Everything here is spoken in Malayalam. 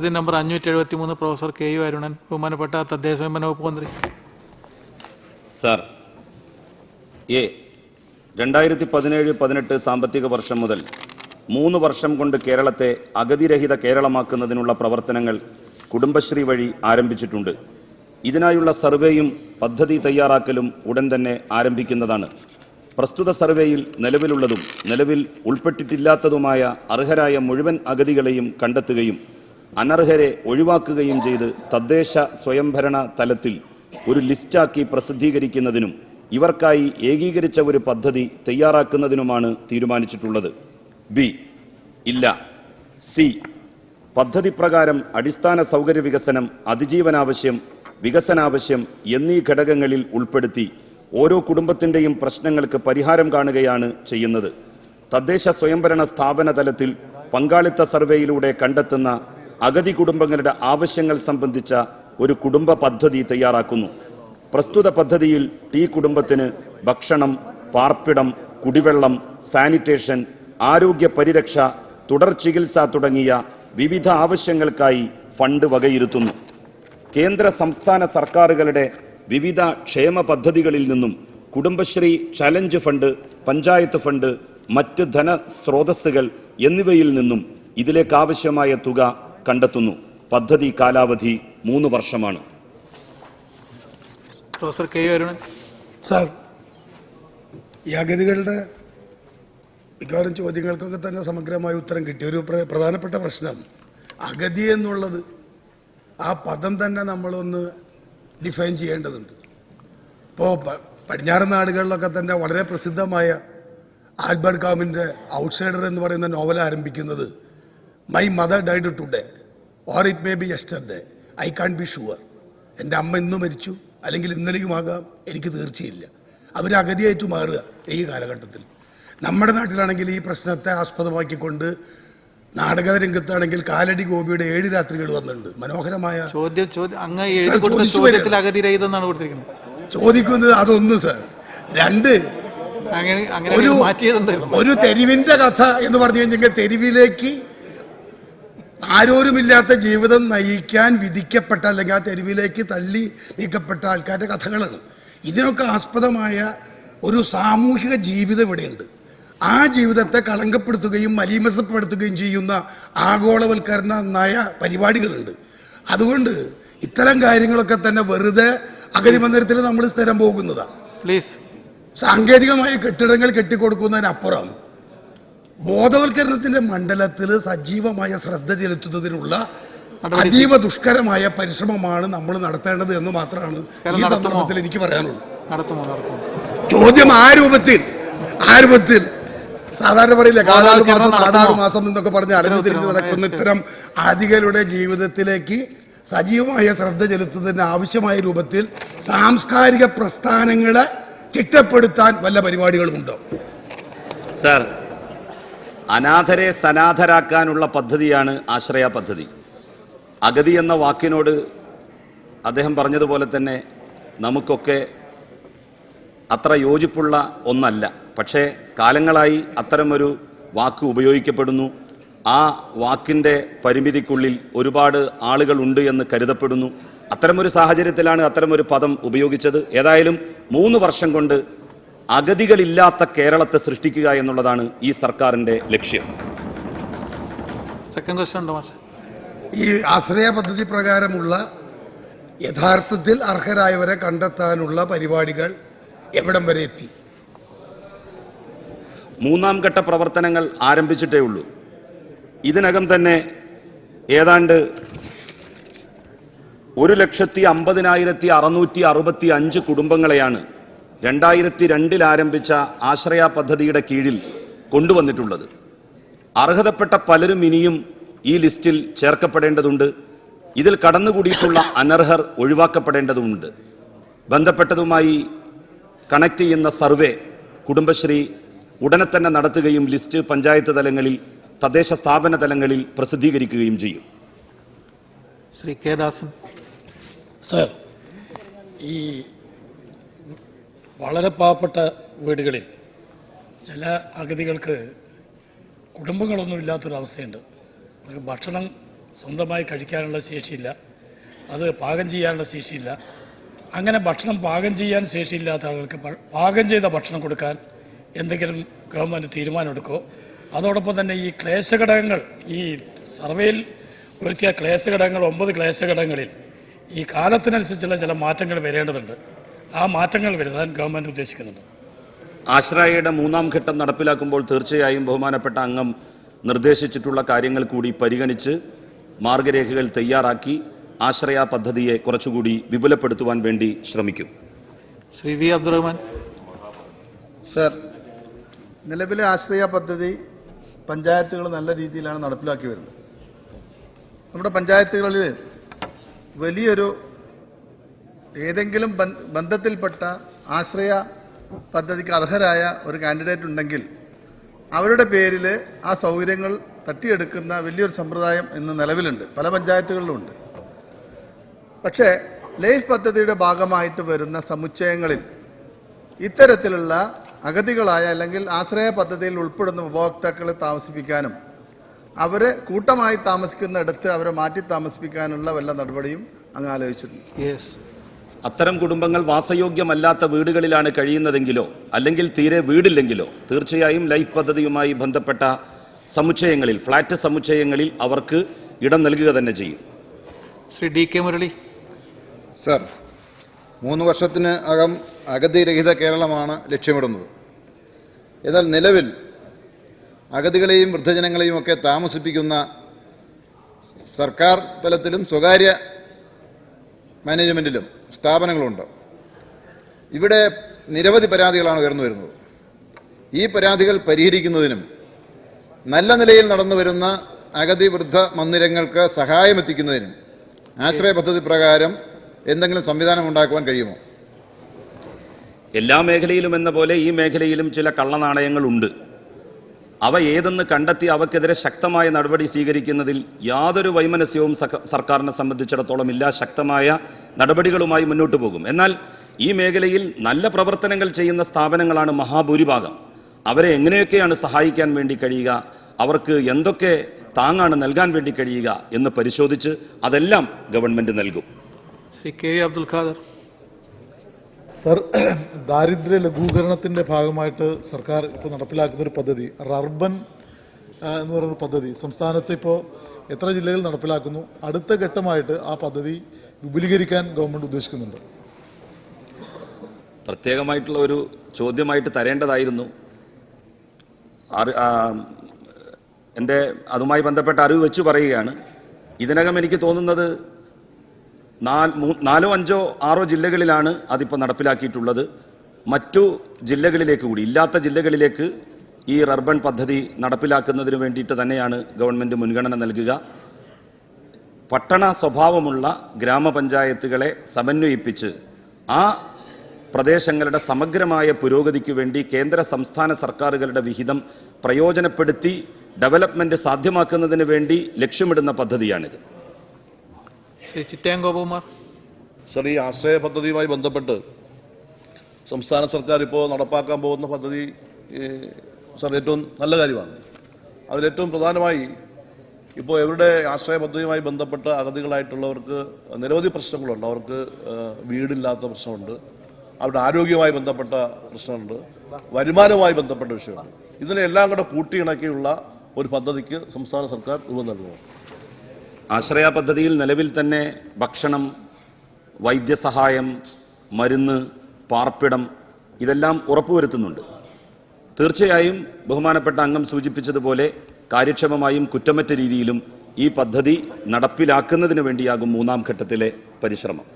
ചോദ്യം നമ്പർ അഞ്ഞൂറ്റി എഴുപത്തി മൂന്ന് പ്രൊഫസർ കെ യു അരുണൻ ബഹുമാനപ്പെട്ട തദ്ദേശ സ്വയംഭരണ വകുപ്പ് മന്ത്രി. സാർ എ രണ്ടായിരത്തി പതിനേഴ് പതിനെട്ട് സാമ്പത്തിക വർഷം മുതൽ മൂന്ന് വർഷം കൊണ്ട് കേരളത്തെ അഗതിരഹിത കേരളമാക്കുന്നതിനുള്ള പ്രവർത്തനങ്ങൾ കുടുംബശ്രീ വഴി ആരംഭിച്ചിട്ടുണ്ട്. ഇതിനായുള്ള സർവേയും പദ്ധതി തയ്യാറാക്കലും ഉടൻ തന്നെ ആരംഭിക്കുന്നതാണ്. പ്രസ്തുത സർവേയിൽ നിലവിലുള്ളതും നിലവിൽ ഉൾപ്പെട്ടിട്ടില്ലാത്തതുമായ അർഹരായ മുഴുവൻ അഗതികളെയും കണ്ടെത്തുകയും അനർഹരെ ഒഴിവാക്കുകയും ചെയ്ത് തദ്ദേശ സ്വയംഭരണ തലത്തിൽ ഒരു ലിസ്റ്റാക്കി പ്രസിദ്ധീകരിക്കുന്നതിനും ഇവർക്കായി ഏകീകരിച്ച ഒരു പദ്ധതി തയ്യാറാക്കുന്നതിനുമാണ് തീരുമാനിച്ചിട്ടുള്ളത്. ബി. ഇല്ല. സി. പദ്ധതി പ്രകാരം അടിസ്ഥാന സൗകര്യ വികസനം അതിജീവനാവശ്യം വികസനാവശ്യം എന്നീ ഘടകങ്ങളിൽ ഉൾപ്പെടുത്തി ഓരോ കുടുംബത്തിന്റെയും പ്രശ്നങ്ങൾക്ക് പരിഹാരം കാണുകയാണ് ചെയ്യുന്നത്. തദ്ദേശ സ്വയംഭരണ സ്ഥാപന തലത്തിൽ പങ്കാളിത്ത സർവേയിലൂടെ കണ്ടെത്തുന്ന അഗതി കുടുംബങ്ങളുടെ ആവശ്യങ്ങൾ സംബന്ധിച്ച ഒരു കുടുംബ പദ്ധതി തയ്യാറാക്കുന്നു. പ്രസ്തുത പദ്ധതിയിൽ ടി കുടുംബത്തിന് ഭക്ഷണം പാർപ്പിടം കുടിവെള്ളം സാനിറ്റേഷൻ ആരോഗ്യ പരിരക്ഷ തുടർ ചികിത്സ തുടങ്ങിയ വിവിധ ആവശ്യങ്ങൾക്കായി ഫണ്ട് വകയിരുത്തുന്നു. കേന്ദ്ര സംസ്ഥാന സർക്കാരുകളുടെ വിവിധ ക്ഷേമ പദ്ധതികളിൽ നിന്നും Kudumbashree challenge fund panchayat fund മറ്റ് ധനസ്രോതസ്സുകൾ എന്നിവയിൽ നിന്നും ഇതിലേക്കാവശ്യമായ തുക കണ്ടെത്തുന്നു. പദ്ധതി കാലാവധി മൂന്ന് വർഷമാണ്. പ്രൊഫസർ കെ അരുണൻ സാർ ഈ അഗതികളുടെ മിക്കവാറും ചോദ്യങ്ങൾക്കൊക്കെ തന്നെ സമഗ്രമായ ഉത്തരം കിട്ടിയ ഒരു പ്രധാനപ്പെട്ട പ്രശ്നം അഗതി എന്നുള്ളത് ആ പദം തന്നെ നമ്മളൊന്ന് ഡിഫൈൻ ചെയ്യേണ്ടതുണ്ട്. ഇപ്പോൾ പടിഞ്ഞാറൻ നാടുകളിലൊക്കെ തന്നെ വളരെ പ്രസിദ്ധമായ ആൽബർട്ട് കാമിന്റെ ഔട്ട്സൈഡർ എന്ന് പറയുന്ന നോവൽ ആരംഭിക്കുന്നത് my mother died today or it may be yesterday I can't be sure എന്റെ അമ്മ ഇന്നും മരിച്ചു. അല്ലെങ്കിൽ ഇന്നലെയുമാകാം. എനിക്ക് തീർച്ചയില്ല. അവർ അഗതിയായിട്ട് മാറുക ഈ കാലഘട്ടത്തിൽ. നമ്മുടെ നാട്ടിലാണെങ്കിൽ ഈ പ്രശ്നത്തെ ആസ്പദമാക്കിക്കൊണ്ട് നാടക രംഗത്താണെങ്കിൽ കാലടി ഗോപിയുടെ ഏഴ് രാത്രികൾ വന്നിട്ടുണ്ട്. മനോഹരമായ ചോദ്യം അങ്ങ് ചോദിക്കുന്നത് അതൊന്ന് സർ രണ്ട് ഒരു ഒരു തെരുവിന്റെ കഥ എന്ന് പറഞ്ഞു കഴിഞ്ഞെങ്കിൽ തെരുവിലേക്ക് ആരോരുമില്ലാത്ത ജീവിതം നയിക്കാൻ വിധിക്കപ്പെട്ട അല്ലെങ്കിൽ ആ തെരുവിലേക്ക് തള്ളി നീക്കപ്പെട്ട ആൾക്കാരുടെ കഥകളാണ്. ഇതിനൊക്കെ ആസ്പദമായ ഒരു സാമൂഹിക ജീവിതം ഇവിടെയുണ്ട്. ആ ജീവിതത്തെ കളങ്കപ്പെടുത്തുകയും മലീമസപ്പെടുത്തുകയും ചെയ്യുന്ന ആഗോളവൽക്കരണ നയ പരിപാടികളുണ്ട്. അതുകൊണ്ട് ഇത്തരം കാര്യങ്ങളൊക്കെ തന്നെ വെറുതെ അഗതി മന്ദിരത്തിൽ നമ്മൾ സ്ഥിരം പോകുന്നതാണ് പ്ലീസ് സാങ്കേതികമായ കെട്ടിടങ്ങൾ കെട്ടിക്കൊടുക്കുന്നതിനപ്പുറം ബോധവൽക്കരണത്തിന്റെ മണ്ഡലത്തിൽ സജീവമായ ശ്രദ്ധ ചെലുത്തുന്നതിനുള്ള അതീവ ദുഷ്കരമായ പരിശ്രമമാണ് നമ്മൾ നടത്തേണ്ടത് എന്ന് മാത്രമാണ് ഈ സന്ദർഭത്തിൽ എനിക്ക് പറയാനുള്ളൂ. നടത്തുമോ? നടത്തുമോ? ചോദ്യം ആ രൂപത്തിൽ ആ രൂപത്തിൽ. സാധാരണ പറയില്ല കാലാറ് മാസം നാലാറ്? മാസം എന്നൊക്കെ പറഞ്ഞ് അലഞ്ഞു തിരിഞ്ഞ് നടക്കുന്ന. ഇത്തരം ആദികളുടെ ജീവിതത്തിലേക്ക് സജീവമായ ശ്രദ്ധ ചെലുത്തുന്നതിന് ആവശ്യമായ രൂപത്തിൽ സാംസ്കാരിക പ്രസ്ഥാനങ്ങളെ ചിട്ടപ്പെടുത്താൻ വല്ല പരിപാടികളുമുണ്ടോ? സർ അനാഥരെ സനാഥരാക്കാനുള്ള പദ്ധതിയാണ് ആശ്രയ പദ്ധതി. അഗതി എന്ന വാക്കിനോട് അദ്ദേഹം പറഞ്ഞതുപോലെ തന്നെ നമുക്കൊക്കെ അത്ര യോജിപ്പുള്ള ഒന്നല്ല. പക്ഷേ കാലങ്ങളായി അത്തരമൊരു വാക്ക് ഉപയോഗിക്കപ്പെടുന്നു. ആ വാക്കിന്റെ പരിമിതിക്കുള്ളിൽ ഒരുപാട് ആളുകളുണ്ട് എന്ന് കരുതപ്പെടുന്നു. അത്തരമൊരു സാഹചര്യത്തിലാണ് അത്തരമൊരു പദം ഉപയോഗിച്ചത്. ഏതായാലും മൂന്ന് വർഷം കൊണ്ട് അഗതികളില്ലാത്ത കേരളത്തെ സൃഷ്ടിക്കുക എന്നുള്ളതാണ് ഈ സർക്കാരിന്റെ ലക്ഷ്യം. സെക്കൻഡ് ക്വസ്റ്റ്യൻ ഉണ്ടോ ഈ ആശ്രയ പദ്ധതി പ്രകാരമുള്ള യഥാർത്ഥത്തിൽ അർഹരായവരെ കണ്ടെത്താനുള്ള പരിപാടികൾ എവിടം വരെ എത്തി? മൂന്നാം ഘട്ട പ്രവർത്തനങ്ങൾ ആരംഭിച്ചിട്ടേ ഉള്ളൂ. ഇതിനകം തന്നെ ഏതാണ്ട് ഒരു ലക്ഷത്തി അമ്പതിനായിരത്തി അറുന്നൂറ്റി അറുപത്തി അഞ്ച് കുടുംബങ്ങളെയാണ് രണ്ടായിരത്തി രണ്ടിൽ ആരംഭിച്ച ആശ്രയ പദ്ധതിയുടെ കീഴിൽ കൊണ്ടുവന്നിട്ടുള്ളത്. അർഹതപ്പെട്ട പലരും ഇനിയും ഈ ലിസ്റ്റിൽ ചേർക്കപ്പെടേണ്ടതുണ്ട്. ഇതിൽ കടന്നുകൂടിയിട്ടുള്ള അനർഹർ ഒഴിവാക്കപ്പെടേണ്ടതുണ്ട് ബന്ധപ്പെട്ടതുമായി കണക്ട് ചെയ്യുന്ന സർവേ കുടുംബശ്രീ ഉടനെ തന്നെ നടത്തുകയും ലിസ്റ്റ് പഞ്ചായത്ത് തലങ്ങളിൽ തദ്ദേശ സ്ഥാപന തലങ്ങളിൽ പ്രസിദ്ധീകരിക്കുകയും ചെയ്യും. ശ്രീ കേദാസൻ സർ ഈ വളരെ പാവപ്പെട്ട വീടുകളിൽ ചില അഗതികൾക്ക് കുടുംബങ്ങളൊന്നും ഇല്ലാത്തൊരവസ്ഥയുണ്ട്. അവർക്ക് ഭക്ഷണം സ്വന്തമായി കഴിക്കാനുള്ള ശേഷിയില്ല. അത് പാകം ചെയ്യാനുള്ള ശേഷിയില്ല. അങ്ങനെ ഭക്ഷണം പാകം ചെയ്യാൻ ശേഷിയില്ലാത്ത ആളുകൾക്ക് പാകം ചെയ്ത ഭക്ഷണം കൊടുക്കാൻ എന്തെങ്കിലും ഗവൺമെന്റ് തീരുമാനമെടുക്കോ? അതോടൊപ്പം തന്നെ ഈ ക്ലേശഘടകങ്ങൾ ഈ സർവേയിൽ വരുത്തിയ ക്ലേശഘടകങ്ങൾ ഒമ്പത് ക്ലേശഘടകങ്ങളിൽ ഈ കാലത്തിനനുസരിച്ചുള്ള ചില മാറ്റങ്ങൾ വരേണ്ടതുണ്ട്. ആ മാറ്റങ്ങൾ വരുത്താൻ ഗവൺമെന്റ് ഉദ്ദേശിക്കുന്നുണ്ട് ആശ്രയയുടെ മൂന്നാം ഘട്ടം നടപ്പിലാക്കുമ്പോൾ തീർച്ചയായും ബഹുമാനപ്പെട്ട അംഗം നിർദ്ദേശിച്ചിട്ടുള്ള കാര്യങ്ങൾ കൂടി പരിഗണിച്ച് മാർഗരേഖകൾ തയ്യാറാക്കി ആശ്രയ പദ്ധതിയെ കുറച്ചുകൂടി വിപുലപ്പെടുത്തുവാൻ വേണ്ടി ശ്രമിക്കും. ശ്രീ വി അബ്ദുറഹ്മാൻ. സർ നിലവിലെ ആശ്രയ പദ്ധതി പഞ്ചായത്തുകൾ നല്ല രീതിയിലാണ് നടപ്പിലാക്കി വരുന്നത്. നമ്മുടെ പഞ്ചായത്തുകളിൽ വലിയൊരു ഏതെങ്കിലും ബന്ധത്തിൽപ്പെട്ട ആശ്രയ പദ്ധതിക്ക് അർഹരായ ഒരു കാൻഡിഡേറ്റ് ഉണ്ടെങ്കിൽ അവരുടെ പേരിൽ ആ സൗകര്യങ്ങൾ തട്ടിയെടുക്കുന്ന വലിയൊരു സമ്പ്രദായം ഇന്ന് നിലവിലുണ്ട്. പല പഞ്ചായത്തുകളിലുമുണ്ട്. പക്ഷേ ലൈഫ് പദ്ധതിയുടെ ഭാഗമായിട്ട് വരുന്ന സമുച്ചയങ്ങളിൽ ഇത്തരത്തിലുള്ള അഗതികളായ അല്ലെങ്കിൽ ആശ്രയ പദ്ധതിയിൽ ഉൾപ്പെടുന്ന ഉപഭോക്താക്കളെ താമസിപ്പിക്കാനും അവരെ കൂട്ടമായി താമസിക്കുന്നിടത്ത് അവരെ മാറ്റി താമസിപ്പിക്കാനുള്ള വല്ല നടപടിയും അങ്ങ് ആലോചിച്ചിട്ടുണ്ട്. അത്തരം കുടുംബങ്ങൾ വാസയോഗ്യമല്ലാത്ത വീടുകളിലാണ് കഴിയുന്നതെങ്കിലോ അല്ലെങ്കിൽ തീരെ വീടില്ലെങ്കിലോ തീർച്ചയായും ലൈഫ് പദ്ധതിയുമായി ബന്ധപ്പെട്ട സമുച്ചയങ്ങളിൽ ഫ്ലാറ്റ് സമുച്ചയങ്ങളിൽ അവർക്ക് ഇടം നൽകുക തന്നെ ചെയ്യും. Shri D K Murali. Sir മൂന്ന് വർഷത്തിന് അകം അഗതിരഹിത കേരളമാണ് ലക്ഷ്യമിടുന്നത്. എന്നാൽ നിലവിൽ അഗതികളെയും വൃദ്ധജനങ്ങളെയും ഒക്കെ താമസിപ്പിക്കുന്ന സർക്കാർ തലത്തിലും സ്വകാര്യ മാനേജ്മെന്റിലും സ്ഥാപനങ്ങളുണ്ട്. ഇവിടെ നിരവധി പരാതികളാണ് ഉയർന്നു വരുന്നത്. ഈ പരാതികൾ പരിഹരിക്കുന്നതിനും നല്ല നിലയിൽ നടന്നു വരുന്ന അഗതി വൃദ്ധ മന്ദിരങ്ങൾക്ക് സഹായമെത്തിക്കുന്നതിനും ആശ്രയ പദ്ധതി പ്രകാരം എന്തെങ്കിലും സംവിധാനം ഉണ്ടാക്കുവാൻ കഴിയുമോ? എല്ലാ മേഖലയിലും എന്ന പോലെ ഈ മേഖലയിലും ചില കള്ളനാണയങ്ങളുണ്ട്. അവ ഏതെന്ന് കണ്ടെത്തി അവക്കെതിരെ ശക്തമായ നടപടി സ്വീകരിക്കുന്നതിൽ യാതൊരു വൈമനസ്യവും സർക്കാരിനെ സംബന്ധിച്ചിടത്തോളം ഇല്ല. ശക്തമായ നടപടികളുമായി മുന്നോട്ട് പോകും. എന്നാൽ ഈ മേഖലയിൽ നല്ല പ്രവർത്തനങ്ങൾ ചെയ്യുന്ന സ്ഥാപനങ്ങളാണ് മഹാഭൂരിഭാഗം. അവരെ എങ്ങനെയൊക്കെയാണ് സഹായിക്കാൻ വേണ്ടി കഴിയുക? അവർക്ക് എന്തൊക്കെ താങ്ങാണ് നൽകാൻ വേണ്ടി കഴിയുക എന്ന് പരിശോധിച്ച് അതെല്ലാം ഗവൺമെന്റ് നൽകും. ശ്രീ കെ അബ്ദുൽ ഖാദർ. സർ ദാരിദ്ര്യ ലഘൂകരണത്തിന്റെ ഭാഗമായിട്ട് സർക്കാർ ഇപ്പോൾ നടപ്പിലാക്കുന്ന ഒരു പദ്ധതി റർബൻ എന്ന് പറയുന്ന പദ്ധതി സംസ്ഥാനത്ത് ഇപ്പോൾ എത്ര ജില്ലകൾ നടപ്പിലാക്കുന്നു അടുത്ത ഘട്ടമായിട്ട് ആ പദ്ധതി വിപുലീകരിക്കാൻ ഗവൺമെന്റ് ഉദ്ദേശിക്കുന്നുണ്ട്? പ്രത്യേകമായിട്ടുള്ള ഒരു ചോദ്യമായിട്ട് തരേണ്ടതായിരുന്നു. എന്റെ അതുമായി ബന്ധപ്പെട്ട അറിവ് വെച്ച് പറയുകയാണ്. ഇതിനകം എനിക്ക് തോന്നുന്നത് നാല് അഞ്ചോ ആറോ ജില്ലകളിലാണ് അതിപ്പോൾ നടപ്പിലാക്കിയിട്ടുള്ളത്. മറ്റു ജില്ലകളിലേക്ക് കൂടി ഇല്ലാത്ത ജില്ലകളിലേക്ക് ഈ റർബൺ പദ്ധതി നടപ്പിലാക്കുന്നതിന് വേണ്ടിയിട്ട് തന്നെയാണ് ഗവൺമെന്റ് മുൻഗണന നൽകുക. പട്ടണ സ്വഭാവമുള്ള ഗ്രാമപഞ്ചായത്തുകളെ സമന്വയിപ്പിച്ച് ആ പ്രദേശങ്ങളുടെ സമഗ്രമായ പുരോഗതിക്ക് വേണ്ടി കേന്ദ്ര സംസ്ഥാന സർക്കാരുകളുടെ വിഹിതം പ്രയോജനപ്പെടുത്തി ഡെവലപ്മെന്റ് സാധ്യമാക്കുന്നതിന് വേണ്ടി ലക്ഷ്യമിടുന്ന പദ്ധതിയാണിത്. ശ്രീ ചിറ്റയം ഗോപകുമാർ സർ ഈ ആശ്രയ പദ്ധതിയുമായി ബന്ധപ്പെട്ട് സംസ്ഥാന സർക്കാർ ഇപ്പോൾ നടപ്പാക്കാൻ പോകുന്ന പദ്ധതി സാർ ഏറ്റവും നല്ല കാര്യമാണ്. അതിലേറ്റവും പ്രധാനമായി ഇപ്പോൾ എവിടെ ആശ്രയ പദ്ധതിയുമായി ബന്ധപ്പെട്ട അഗതികളായിട്ടുള്ളവർക്ക് നിരവധി പ്രശ്നങ്ങളുണ്ട്. അവർക്ക് വീടില്ലാത്ത പ്രശ്നമുണ്ട്. അവരുടെ ആരോഗ്യവുമായി ബന്ധപ്പെട്ട പ്രശ്നമുണ്ട്. വരുമാനവുമായി ബന്ധപ്പെട്ട വിഷയമുണ്ട്. ഇതിനെല്ലാം കൂടെ കൂട്ടിയിണക്കിയുള്ള ഒരു പദ്ധതിക്ക് സംസ്ഥാന സർക്കാർ രൂപം നൽകുന്നു. ആശ്രയ പദ്ധതിയിൽ നിലവിൽ തന്നെ ഭക്ഷണം വൈദ്യസഹായം മരുന്ന് പാർപ്പിടം ഇതെല്ലാം ഉറപ്പുവരുത്തുന്നുണ്ട്. തീർച്ചയായും ബഹുമാനപ്പെട്ട അംഗം സൂചിപ്പിച്ചതുപോലെ കാര്യക്ഷമമായും കുറ്റമറ്റ രീതിയിലും ഈ പദ്ധതി നടപ്പിലാക്കുന്നതിന് വേണ്ടിയാകും മൂന്നാം ഘട്ടത്തിലെ പരിശ്രമം.